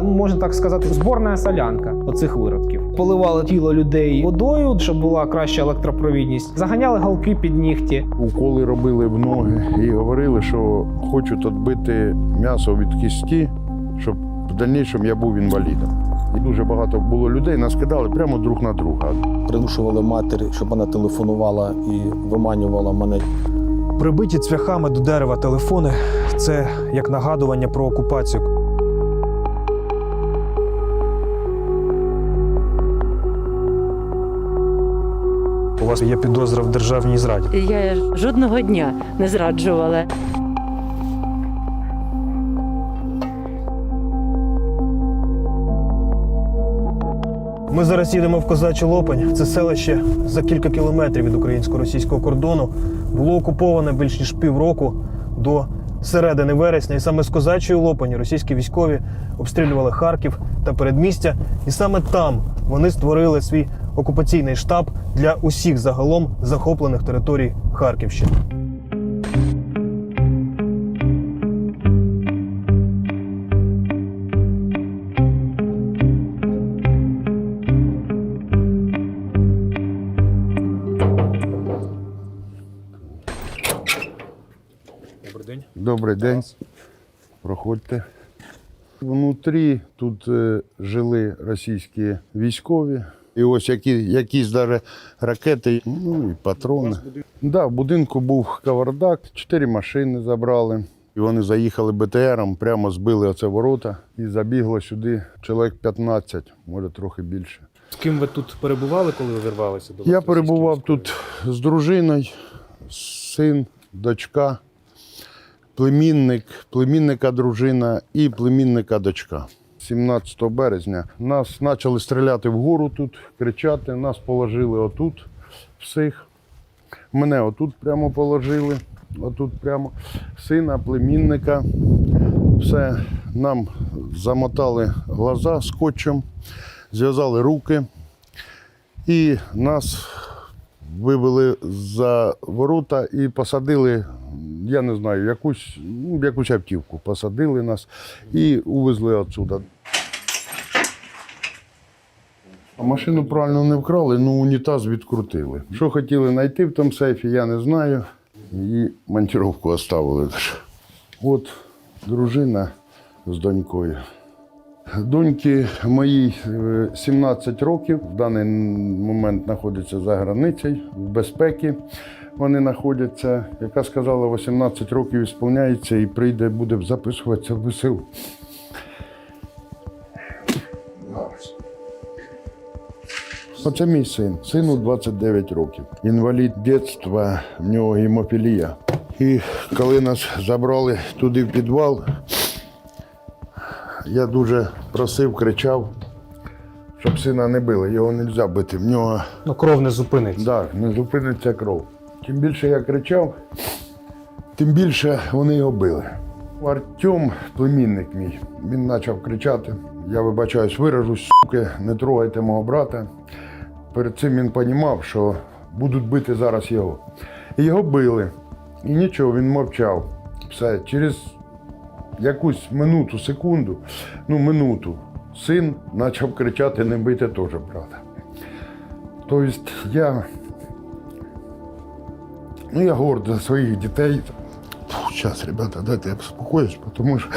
була, ну, можна так сказати, зборна солянка оцих виродків. Поливали тіло людей водою, щоб була краща електропровідність. Заганяли галки під нігті. Уколи робили в ноги і говорили, що хочуть відбити м'ясо від кісті, щоб в дальнішому я був інвалідом. І дуже багато було людей, нас кидали прямо друг на друга. примушували матері, щоб вона телефонувала і виманювала мене. Прибиті цвяхами до дерева телефони це як нагадування про окупацію. У вас є підозра в державній зраді. Я жодного дня не зраджувала. Ми зараз їдемо в Козачу Лопань. Це селище за кілька кілометрів від українсько-російського кордону. Було окуповане більш ніж півроку до середини вересня. І саме з Козачої Лопані російські військові обстрілювали Харків та передмістя. І саме там вони створили свій окупаційний штаб для усіх загалом захоплених територій Харківщини. Добрий день. Добрий день. Проходьте. Внутрі тут е, жили російські військові. І ось які, якісь даже ракети, ну і патрони. Да, в будинку був кавардак, чотири машини забрали. І вони заїхали БТРом, прямо збили оце ворота і забігло сюди чоловік 15, може трохи більше. З ким ви тут перебували, коли увірвалися до Я перебував тут з дружиною, син, дочка, племінник, племінника дружина і племінника дочка. 17 березня нас почали стріляти вгору тут, кричати. Нас положили отут всіх. Мене отут прямо положили, отут прямо сина, племінника. Все, нам замотали глаза скотчем, зв'язали руки. І нас вивели за ворота і посадили, я не знаю, якусь, ну, якусь автівку. Посадили нас і увезли отсюда. А машину правильно не вкрали, ну унітаз відкрутили. Що хотіли знайти в тому сейфі, я не знаю. І монтировку оставили. От дружина з донькою. Доньки моїй е, 17 років. В даний момент знаходяться за границею, в безпеці вони знаходяться. Яка сказала, 18 років ісполняється і прийде, буде записуватися в ВСУ. Оце мій син. Сину 29 років. Інвалід дитинства, в нього гемофілія. І коли нас забрали туди в підвал, я дуже просив, кричав, щоб сина не били. Його не можна бити. В нього Ну, кров не зупиниться. да, не зупиниться кров. Чим більше я кричав, тим більше вони його били. Артем, племінник мій, він почав кричати. Я вибачаюсь, виражусь, суки, не трогайте мого брата. Перед цим він розумів, що будуть бити зараз його. І його били. І нічого, він мовчав. Все, через якусь минуту, секунду, ну минуту, син почав кричати, не бити теж брата. Тобто я, ну я горд за своїх дітей. Зараз, ребята, дайте я успокоюсь, тому що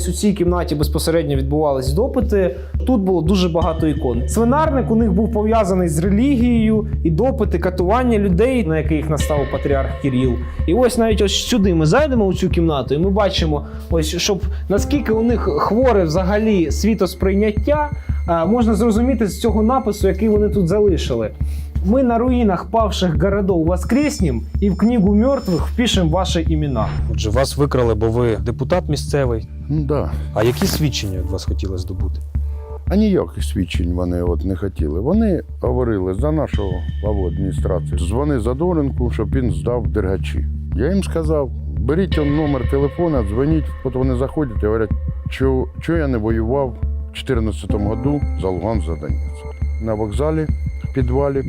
Ось у цій кімнаті безпосередньо відбувались допити. Тут було дуже багато ікон. Свинарник у них був пов'язаний з релігією і допити, катування людей, на яких наставив патріарх Кіріл. І ось навіть ось сюди ми зайдемо у цю кімнату, і ми бачимо, ось щоб наскільки у них хворе взагалі світосприйняття, можна зрозуміти з цього напису, який вони тут залишили. Мы на руинах павших городов воскреснем и в книгу мертвых впишем ваши имена. Отже, вас викрали, бо ви депутат місцевий. ну да. А які свідчення від вас хотіли здобути? А ніяких свідчень вони от не хотіли. Вони говорили за нашого главу адміністрації. Дзвони Задоренку, щоб він здав дергачі. Я їм сказав: беріть он номер телефона, дзвоніть, от вони заходять і говорять, що, що я не воював в 2014 году за Луган за Донець. На вокзалі підвалі.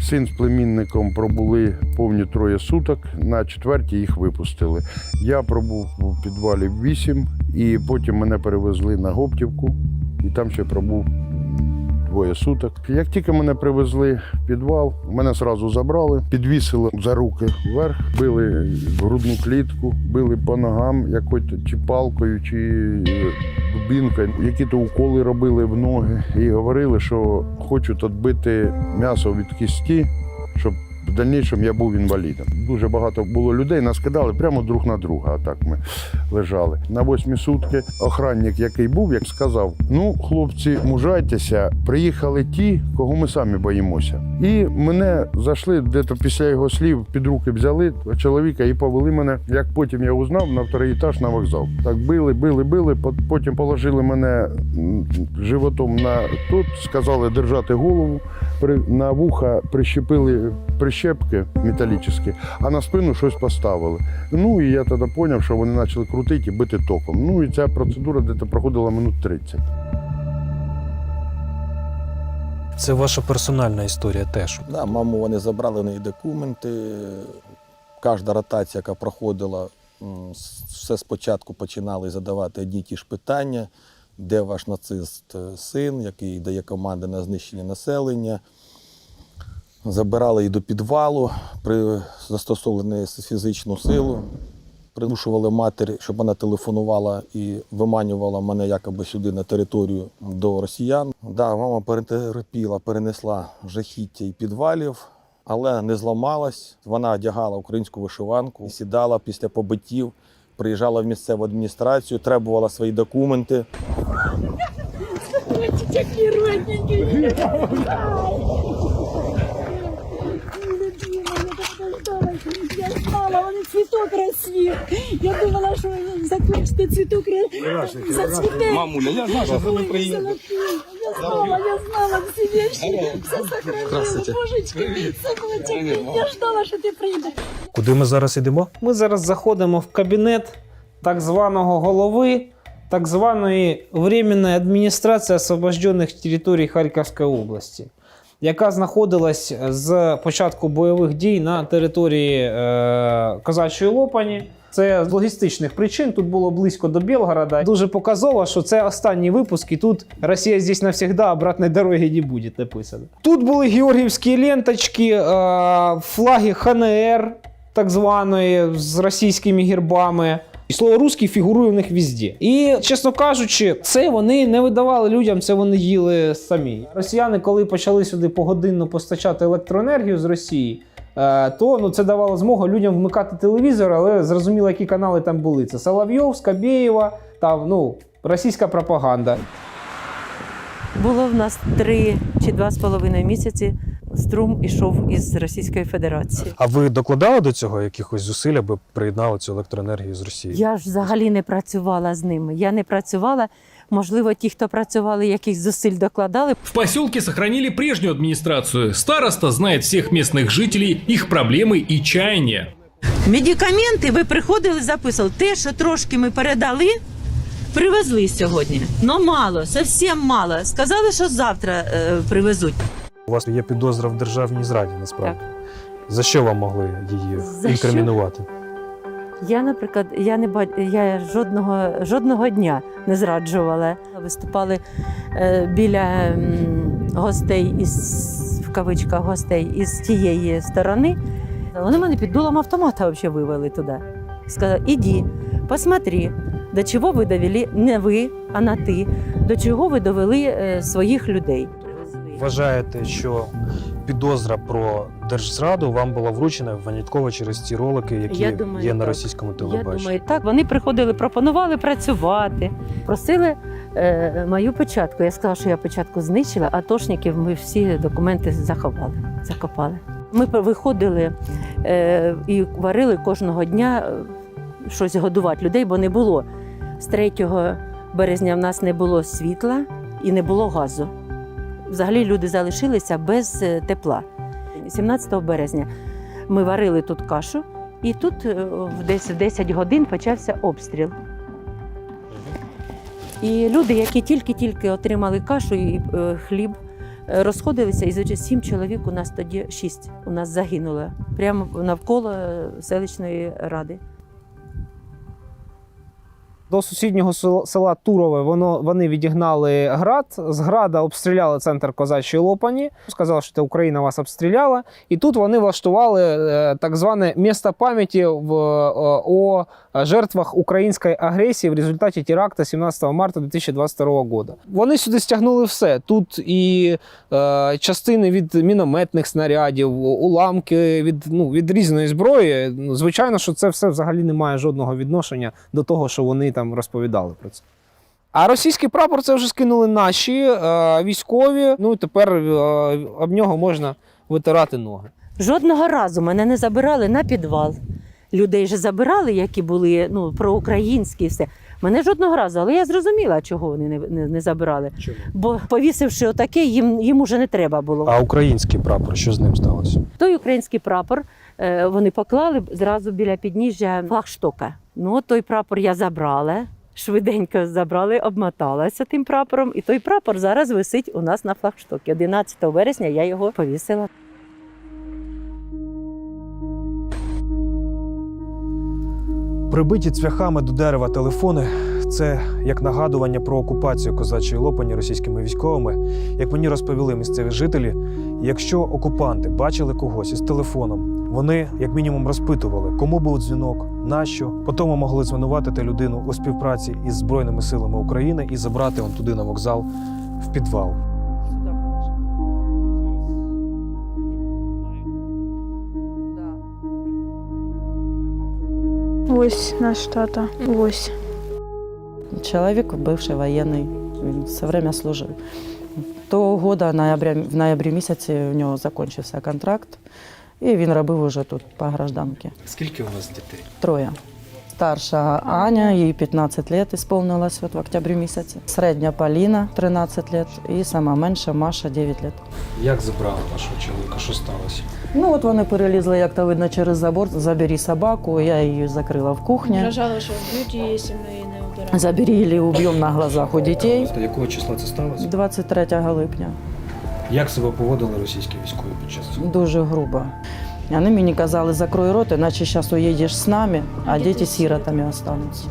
Син з племінником пробули повні троє суток. На четвертій їх випустили. Я пробув у підвалі вісім, і потім мене перевезли на Гоптівку, і там ще пробув двоє суток. Як тільки мене привезли в підвал, мене одразу забрали, підвісили за руки вверх, били грудну клітку, били по ногам якось чи палкою, чи е, дубінкою. Які-то уколи робили в ноги і говорили, що хочуть відбити м'ясо від кісті, щоб в дальнішому я був інвалідом. Дуже багато було людей, нас кидали прямо друг на друга. А так ми лежали. На восьмі сутки охранник, який був, як сказав: ну, хлопці, мужайтеся, приїхали ті, кого ми самі боїмося. І мене зайшли, де після його слів під руки взяли чоловіка і повели мене. Як потім я узнав, на вторий етаж на вокзал. Так били, били, били. Потім положили мене животом на тут, сказали держати голову. На вуха прищепили прищепки металічні, а на спину щось поставили. Ну і я тоді зрозумів, що вони почали крутити і бити током. Ну і ця процедура десь проходила минут 30. Це ваша персональна історія теж. Да, маму вони забрали в неї документи. Кожна ротація, яка проходила, все спочатку починали задавати одні й ті ж питання, де ваш нацист е, син, який дає команди на знищення населення. Забирали її до підвалу, при застосовані фізичну силу. Примушували матір, щоб вона телефонувала і виманювала мене якоби сюди на територію до росіян. Да, мама перетерпіла, перенесла жахіття і підвалів, але не зламалась. Вона одягала українську вишиванку, сідала після побиттів, приїжджала в місцеву адміністрацію, требувала свої документи. Такі родненькі. Я вони цвіток розцвів. Я думала, що закінчите цвіток роз- зацвіте. Мамуля, я знаю, що ви приїдете. Я знала, я знала всі вещи, все сохранила. Божечки, синочек, я ждала, що ти прийдеш. Куди ми зараз йдемо? Ми зараз заходимо в кабінет так званого голови так званої Временної адміністрації освобождених територій Харківської області, яка знаходилась з початку бойових дій на території е, Козачої Лопані. Це з логістичних причин. Тут було близько до Білгорода. Дуже показово, що це останній випуск, і тут Росія здесь навсегда, обратної дороги не буде написано. Тут були георгіївські ленточки, е, флаги ХНР, так званої, з російськими гербами. І слово русський фігурує в них везде. І, чесно кажучи, це вони не видавали людям, це вони їли самі. Росіяни, коли почали сюди погодинно постачати електроенергію з Росії, е, то ну, це давало змогу людям вмикати телевізор, але зрозуміло, які канали там були. Це Соловйов, Скабєєва, там ну, російська пропаганда. Було в нас три чи два з половиною місяці. Струм ішов із Російської Федерації. А ви докладали до цього якихось зусиль, аби приєднали цю електроенергію з Росії? Я ж взагалі не працювала з ними. Я не працювала. Можливо, ті, хто працювали, якихось зусиль докладали. В поселке сохранили прежнюю администрацию. Староста знает всех местных жителей, их проблемы и чаяния. Медикаменти ви приходили, записували. Те, що трошки ми передали, привезли сьогодні. Ну мало, зовсім мало. Сказали, що завтра е, привезуть. У вас є підозра в державній зраді, насправді. За що вам могли її За інкримінувати? Я, наприклад, я не бач... я жодного, жодного дня не зраджувала. Виступали е, біля м, гостей із в кавичках гостей із тієї сторони. Вони мене під дулом автомата взагалі вивели туди. Сказали, іди, посмотри, до чого ви довели, не ви, а на ти, до чого ви довели е, своїх людей. Вважаєте, що підозра про держзраду вам була вручена винятково через ці ролики, які Я думаю, є на так. російському Я телебаченні? думаю, так. Вони приходили, пропонували працювати, просили е, мою печатку. Я сказала, що я печатку знищила, а тошників ми всі документи заховали, закопали. Ми пр- виходили е, і варили кожного дня е, щось годувати людей, бо не було. З 3 березня в нас не було світла і не було газу. Взагалі люди залишилися без е, тепла. 17 березня ми варили тут кашу, і тут е, в десь в 10 годин почався обстріл. І люди, які тільки-тільки отримали кашу і е, хліб, розходилися, і сім чоловік у нас тоді шість у нас загинуло прямо навколо селищної ради. До сусіднього села Турове воно, вони відігнали град. З града обстріляли центр козачої Лопані. Сказали, що Україна вас обстріляла. І тут вони влаштували е, так зване місто пам'яті е, о жертвах української агресії в результаті теракту 17 марта 2022 року. Вони сюди стягнули все. Тут і е, частини від мінометних снарядів, уламки від, ну, від різної зброї. Ну, звичайно, що це все взагалі не має жодного відношення до того, що вони там розповідали про це. А російський прапор це вже скинули наші е, військові. Ну тепер е, об нього можна витирати ноги. Жодного разу мене не забирали на підвал. Людей же забирали, які були ну, проукраїнські і все. Мене жодного разу, але я зрозуміла, чого вони не, не, не забирали. Чому? Бо повісивши отаке, їм, їм уже не треба було. А український прапор, що з ним сталося? Той український прапор е, вони поклали зразу біля підніжжя флагштока. Ну, той прапор я забрала. Швиденько забрали, обмоталася тим прапором, і той прапор зараз висить у нас на флагштокі. 11 вересня я його повісила. Прибиті цвяхами до дерева телефони це як нагадування про окупацію козачої лопані російськими військовими. Як мені розповіли місцеві жителі, якщо окупанти бачили когось із телефоном, вони як мінімум розпитували, кому був дзвінок, нащо. Потім могли звинуватити людину у співпраці із Збройними силами України і забрати он туди на вокзал в підвал. Ось наш тата. Ось. Чоловік бивший воєнний, він все время служив. Того года ноября, в ноябрі місяці у нього закінчився контракт, і він робив уже тут по гражданці. Скільки у вас дітей? Троє. Старша Аня, їй 15 років исполнилось от в октябрі місяці. Середня Поліна 13 років і сама менша Маша 9 років. Як забрали вашого чоловіка? Що сталося? Ну от вони перелізли, як то видно, через забор. Забери собаку, я її закрила в кухні. Вражали, що вб'ють її, якщо ми її не обираємо. Забери її, уб'ємо на глазах у дітей. Якого числа це сталося? 23 липня. Як себе поводили російські військові під час цього? Дуже грубо. Вони мені казали, закрой рот, іначе зараз уїдеш з нами, а діти сиротами остануться.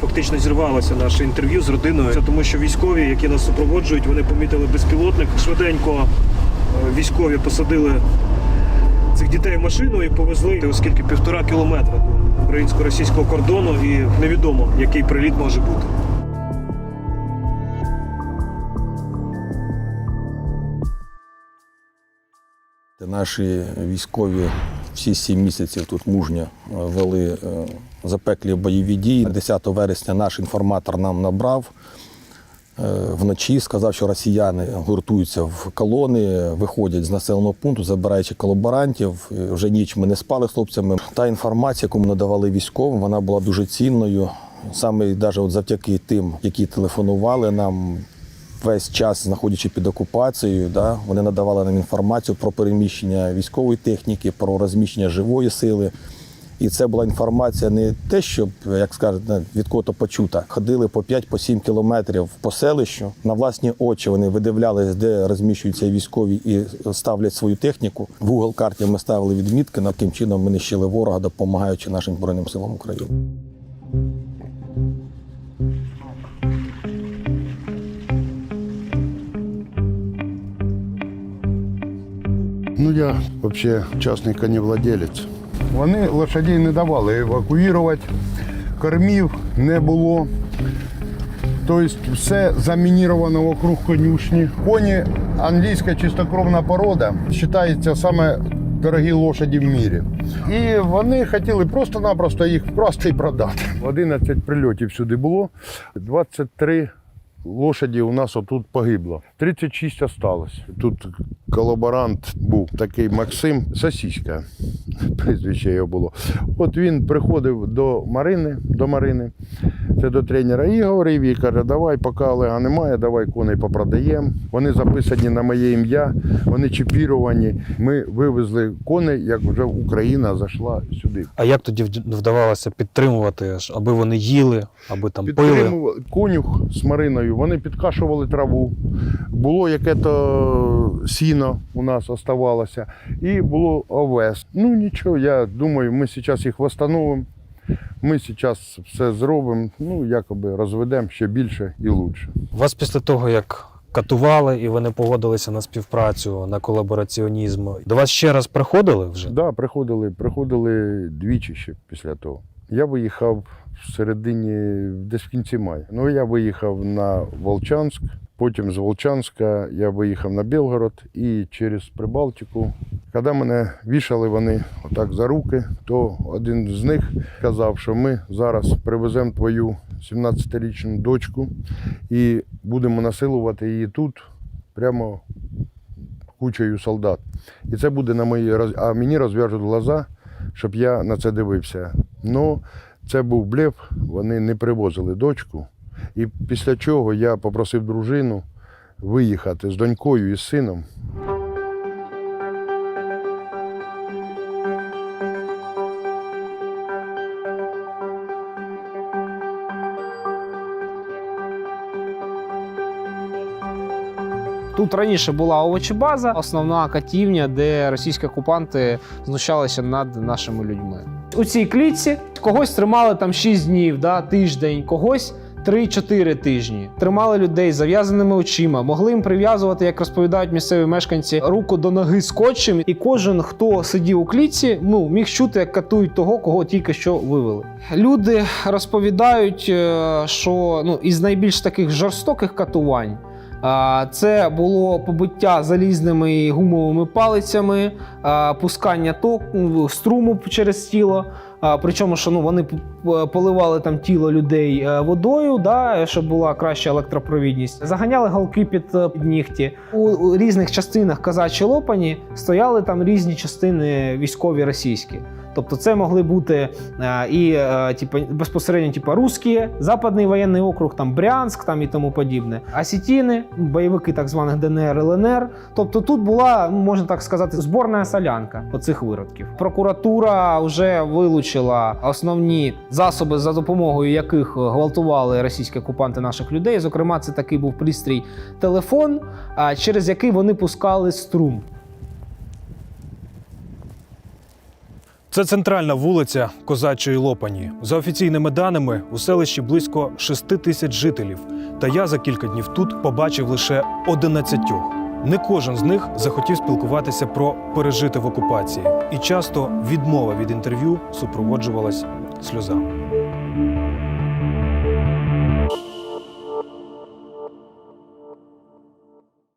Фактично зірвалося наше інтерв'ю з родиною, Це тому що військові, які нас супроводжують, вони помітили безпілотник. Швиденько е, військові посадили цих дітей в машину і повезли, оскільки півтора кілометра до українсько-російського кордону, і невідомо, який приліт може бути. Наші військові всі сім місяців тут мужньо е, вели е, запеклі бойові дії. 10 вересня наш інформатор нам набрав е, вночі, сказав, що росіяни гуртуються в колони, виходять з населеного пункту, забираючи колаборантів. Вже ніч ми не спали хлопцями. Та інформація, яку ми надавали військовим, вона була дуже цінною. Саме навіть завдяки тим, які телефонували нам, весь час знаходячи під окупацією, да, вони надавали нам інформацію про переміщення військової техніки, про розміщення живої сили. І це була інформація не те, щоб, як скажуть, не, від кого-то почута. Ходили по 5-7 кілометрів по селищу. На власні очі вони видивлялись, де розміщуються військові і ставлять свою техніку. В Google карті ми ставили відмітки, над яким чином ми нищили ворога, допомагаючи нашим Збройним силам України. Ну, я взагалі частний коневладелець. Вони лошадей не давали евакуювати, кормів не було. Тобто все замініровано вокруг конюшні. Коні англійська чистокровна порода вважається саме дорогі лошаді в мірі. І вони хотіли просто-напросто їх вкрасти і продати. 11 прильотів сюди було, 23 лошаді у нас отут погибло. 36 осталось. Тут колаборант був такий Максим Сосіська, прізвище його було. От він приходив до Марини, до Марини, це до тренера, і говорив їй, каже, давай, поки Олега немає, давай коней попродаємо. Вони записані на моє ім'я, вони чіпіровані. Ми вивезли коней, як вже Україна зайшла сюди. А як тоді вдавалося підтримувати, аби вони їли, аби там пили? Конюх з Мариною силою. Вони підкашували траву. Було яке-то сіно у нас оставалося, і було овес. Ну нічого, я думаю, ми зараз їх встановимо. Ми зараз все зробимо, ну якоби розведемо ще більше і краще. Вас після того, як катували і ви не погодилися на співпрацю, на колабораціонізм, до вас ще раз приходили вже? Так, да, приходили, приходили двічі ще після того. Я виїхав в середині, десь в кінці мая. Ну, я виїхав на Волчанськ, потім з Волчанська я виїхав на Білгород і через Прибалтику. Коли мене вішали вони отак за руки, то один з них казав, що ми зараз привеземо твою 17-річну дочку і будемо насилувати її тут, прямо кучею солдат. І це буде на мої а мені розв'яжуть глаза, щоб я на це дивився. Ну, це був блеф, вони не привозили дочку. І після чого я попросив дружину виїхати з донькою і з сином. Тут раніше була овочебаза, основна катівня, де російські окупанти знущалися над нашими людьми. У цій клітці когось тримали там 6 днів, да, тиждень, когось 3-4 тижні. Тримали людей зав'язаними очима, могли їм прив'язувати, як розповідають місцеві мешканці, руку до ноги скотчем. І кожен, хто сидів у клітці, ну міг чути, як катують того, кого тільки що вивели. Люди розповідають, е, що ну із найбільш таких жорстоких катувань. Це було побиття залізними гумовими палицями, пускання току, струму через тіло. Причому, що ну, вони поливали там тіло людей е, водою, да, щоб була краща електропровідність. Заганяли галки під, е, нігті. У різних частинах казачі лопані стояли там різні частини військові російські. Тобто це могли бути е, і е, типу, безпосередньо типу, русські, Западний воєнний округ, там Брянськ там і тому подібне. Осетіни, бойовики так званих ДНР, ЛНР. Тобто тут була, ну, можна так сказати, зборна солянка оцих виродків. Прокуратура вже вилучила основні засоби, за допомогою яких гвалтували російські окупанти наших людей. Зокрема, це такий був пристрій телефон, через який вони пускали струм. Це центральна вулиця Козачої Лопані. За офіційними даними, у селищі близько 6 тисяч жителів. Та я за кілька днів тут побачив лише 11. Не кожен з них захотів спілкуватися про пережити в окупації, і часто відмова від інтерв'ю супроводжувалась сльозами.